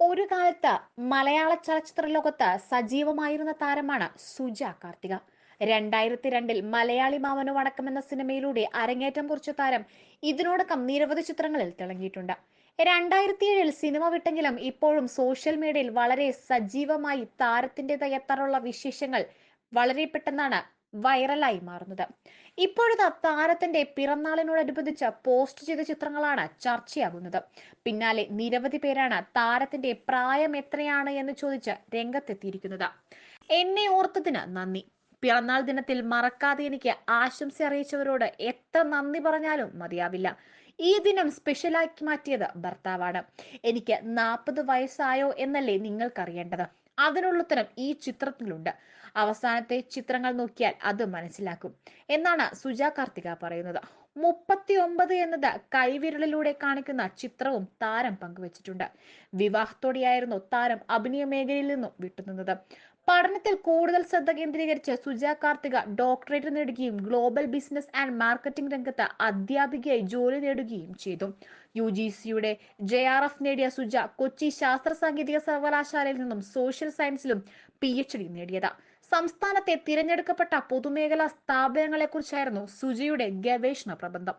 ഒരു കാലത്ത് മലയാള ചലച്ചിത്ര ലോകത്ത് സജീവമായിരുന്ന താരമാണ് സുജ കാർത്തിക. രണ്ടായിരത്തി രണ്ടിൽ മലയാളി മാമനു വടക്കം എന്ന സിനിമയിലൂടെ അരങ്ങേറ്റം കുറിച്ച താരം ഇതിനോടകം നിരവധി ചിത്രങ്ങളിൽ തിളങ്ങിയിട്ടുണ്ട്. രണ്ടായിരത്തി ഏഴിൽ സിനിമ വിട്ടെങ്കിലും ഇപ്പോഴും സോഷ്യൽ മീഡിയയിൽ വളരെ സജീവമായി താരത്തിന്റെതായ എത്താറുള്ള വിശേഷങ്ങൾ വളരെ പെട്ടെന്നാണ് വൈറലായി മാറുന്നത്. ഇപ്പോഴത്തെ താരത്തിന്റെ പിറന്നാളിനോടനുബന്ധിച്ച് പോസ്റ്റ് ചെയ്ത ചിത്രങ്ങളാണ് ചർച്ചയാകുന്നത്. പിന്നാലെ നിരവധി പേരാണ് താരത്തിന്റെ പ്രായം എത്രയാണ് എന്ന് ചോദിച്ച് രംഗത്തെത്തിയിരിക്കുന്നത്. എന്നെ ഓർത്തതിന് നന്ദി. പിറന്നാൾ ദിനത്തിൽ മറക്കാതെ എനിക്ക് ആശംസ അറിയിച്ചവരോട് എത്ര നന്ദി പറഞ്ഞാലും മതിയാവില്ല. ഈ ദിനം സ്പെഷ്യലാക്കി മാറ്റിയത് ഭർത്താവാണ്. എനിക്ക് നാൽപ്പത് വയസ്സായോ എന്നല്ലേ നിങ്ങൾക്കറിയേണ്ടത്. അതിനുള്ളുത്തരം ഈ ചിത്രത്തിലുണ്ട്. അവസാനത്തെ ചിത്രങ്ങൾ നോക്കിയാൽ അത് മനസ്സിലാക്കും. എന്നാണ് സുജ കാർത്തിക പറയുന്നത്. മുപ്പത്തി ഒമ്പത് എന്നത് കൈവിരലിലൂടെ കാണിക്കുന്ന ചിത്രവും താരം പങ്കുവച്ചിട്ടുണ്ട്. വിവാഹത്തോടെയായിരുന്നു താരം അഭിനയ മേഖലയിൽ നിന്നും വിട്ടുനിന്നത്. പഠനത്തിൽ കൂടുതൽ ശ്രദ്ധ കേന്ദ്രീകരിച്ച് സുജ കാർത്തിക ഡോക്ടറേറ്റ് നേടുകയും ഗ്ലോബൽ ബിസിനസ് ആൻഡ് മാർക്കറ്റിംഗ് രംഗത്ത് അധ്യാപികയായി ജോലി നേടുകയും ചെയ്തു. യു ജി സിയുടെ ജെ ആർ എഫ് നേടിയ സുജ കൊച്ചി ശാസ്ത്ര സാങ്കേതിക സർവകലാശാലയിൽ നിന്നും സോഷ്യൽ സയൻസിലും പി എച്ച് ഡി നേടിയത്. സംസ്ഥാനത്തെ തിരഞ്ഞെടുക്കപ്പെട്ട പൊതുമേഖലാ സ്ഥാപനങ്ങളെക്കുറിച്ചായിരുന്നു സുജയുടെ ഗവേഷണ പ്രബന്ധം.